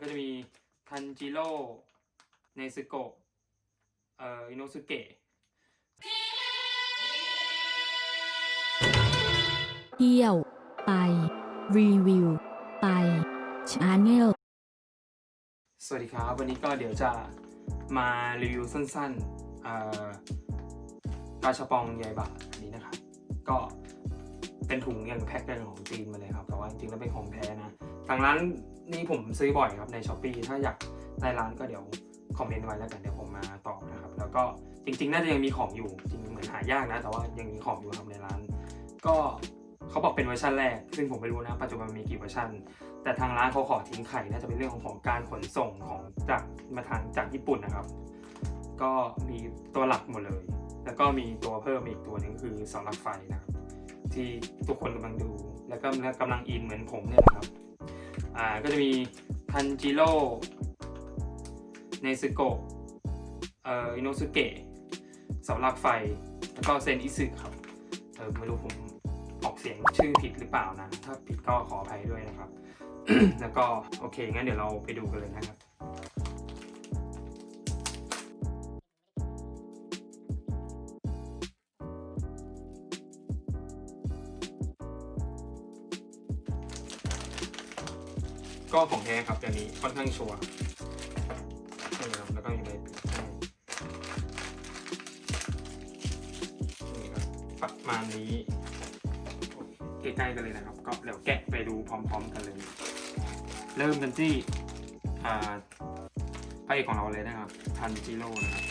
ก็จะมีทันจิโร่เนซึโกะเอ่ออิโนสุเกะเที่ยว ไป รีวิว ไปชาแนลสวัสดีครับ วันนี้ก็เดี๋ยวจะมารีวิวสั้นๆเอ่อกาชาปองใยบะอันนี้นะครับ ก็เป็นถุงอย่างแพ็คเป็นของจีนมาเลยครับ แต่ว่าจริงๆแล้วเป็นของแท้นะทางร้าน นี่ผมซื้อบ่อยครับในช้อปปีถ้าอยากในร้านก็เดี๋ยวคอมเมนต์ไว้แล้วกันเดี๋ยวผมมาตอบนะครับ แล้วก็จริง ๆ น่าจะยังมีของอยู่จริงเหมือนหายากนะ แต่ว่ายังมีของอยู่ครับในร้าน ก็เขาบอกเป็นเวอร์ชันแรก ซึ่งผมไม่รู้นะปัจจุบันมีกี่เวอร์ชันแต่ทางร้านเขาขอทิ้งไข่น่าจะเป็นเรื่องของของการขนส่งของจากมาทางจากญี่ปุ่นนะครับ ก็มีตัวหลักหมดเลย แล้วก็มีตัวเพิ่มอีกตัวหนึ่งคือเสาหลักไฟนะครับ ที่ทุกคนกำลังดู แล้วก็กำลังอินเหมือนผมเนี่ยนะครับ อ่าก็จะมีทันจิโร่เนซึโกะเอ่ออิโนสุเกะเสาหลักไฟ แล้วก็เซนอิสึครับเออไม่รู้ผมออกเสียงชื่อผิดหรือเปล่านะ ถ้าผิดก็ขออภัยด้วยนะครับ แล้วก็โอเคงั้นเดี๋ยวเราไปดูกันเลยนะครับ ก็ของแท้ครับตัวนี้ค่อนข้างชัวร์นี่ครับแล้วก็มีใบปิดให้นี่ครับประมาณนี้ใกล้ๆกันเลยนะครับ ก็เดี๋ยวแกะไปดูพร้อม ๆ กันเลย เริ่มกันที่อ่าพระเอกของเราเลยนะครับทันจิโร่นะครับ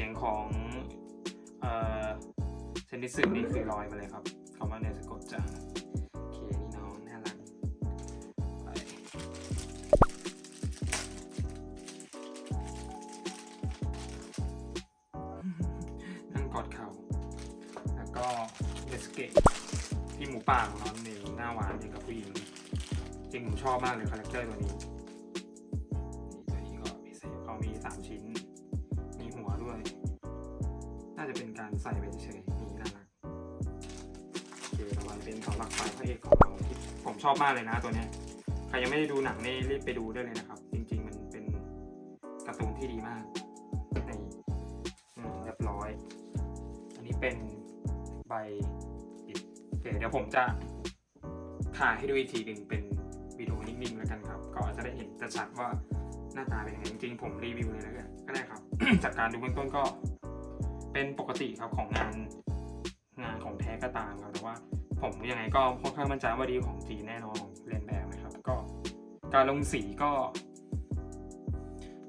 สียงของเอ่อเซนิสึนี่คือลอยมาเลยครับคำว่าเนสโกะจังโอเคนี่น้องน่ารักไปนั่งกอดเข่า แล้วก็เดสเกตที่หมูป่าของน้องนี่หน้าหวานอย่างกับผู้หญิงจริงผมชอบมากเลยคาแรคเตอร์ตัวนี้ตัวนี้ก็พิเศษเขามีสามชิ้น จะเป็นการใส่ไปเฉยๆนี่น่ารักโอเคต่อมาเป็นเสาหลักไฟพระเอกของเราที่ผมชอบมากเลยนะตัวเนี้ยใครยังไม่ได้ดูหนังนี่รีบไปดูได้เลยนะครับ จริงๆมันเป็นการ์ตูนที่ดีมากในเรียบร้อย อันนี้เป็นใบอิฐโอเคเดี๋ยวผมจะถ่ายให้ดูอีกทีหนึ่งเป็นวิดีโอนิ่งๆแล้วกันครับ ก็จะได้เห็นจะชัดว่าหน้าตาเป็นยังไงจริงๆผมรีวิวเลยแล้วกันก็ได้ครับ จากการดูเบื้องต้นก็ เป็นปกติครับของงานงานของแท้ก็ตามครับแต่ว่าผมยังไงก็ค่อนข้างมั่นใจว่าดีของจีนแน่นอนของเรียนแบบนะครับ ก็การลงสีก็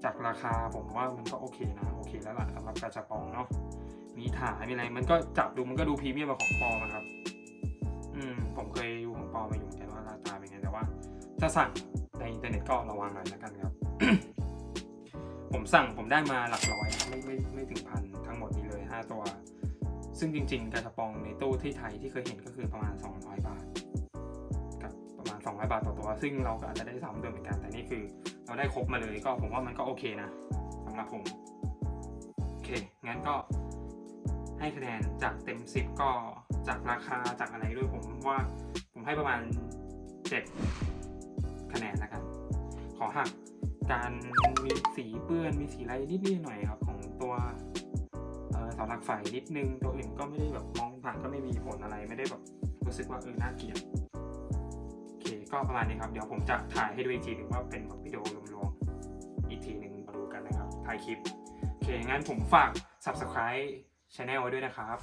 จากราคาผมว่ามันก็โอเคนะ โอเคแล้วล่ะสำหรับกาชาปองเนาะมีฐานมีอะไรมันก็จับดูมันก็ดูพรีเมียมกว่าของปอมอะครับ อืมผมเคยดูของปอมมาอยู่เหมือนกันว่าหน้าตาเป็นไงแต่ว่าถ้าสั่งในอินเทอร์เน็ตก็ระวังหน่อยแล้วกันครับ ผมสั่งผมได้มาหลักร้อยไม่ไม่ไม่ถึง 5 ตัว ซึ่งจริง ๆ กระชบปองในตู้ที่ไทยที่เคยเห็นก็คือประมาณ 200 บาทกับประมาณ 200 บาทต่อตัว ซึ่งเราก็อาจจะได้ซ้ำด้วยเหมือนกันแต่นี่คือ เราได้ครบมาเลยก็ผมว่ามันก็โอเคนะสำหรับผมโอเคงั้นก็ให้คะแนนจากเต็ม 10 ก็จากราคาจากอะไรด้วยผมว่าผมให้ประมาณ 7 คะแนนแล้วกัน ขอหักการมีสีเปื้อนมีสีอะไรนิดๆหน่อยครับของตัว เอ่อเสาหลักไฟนิดนึงตัวอื่นก็ไม่ได้แบบมองผ่านก็ไม่มีผลอะไรไม่ได้แบบรู้สึกว่าเออน่าเกลียดโอเคก็ประมาณนี้ครับเดี๋ยวผมจะถ่ายให้ดูอีกทีหนึ่งว่าเป็นแบบวิดีโอรวมๆอีกทีหนึ่งมาดูกันนะครับถ่ายคลิปโอเคงั้นผมฝาก subscribe channel ไว้ด้วยนะครับ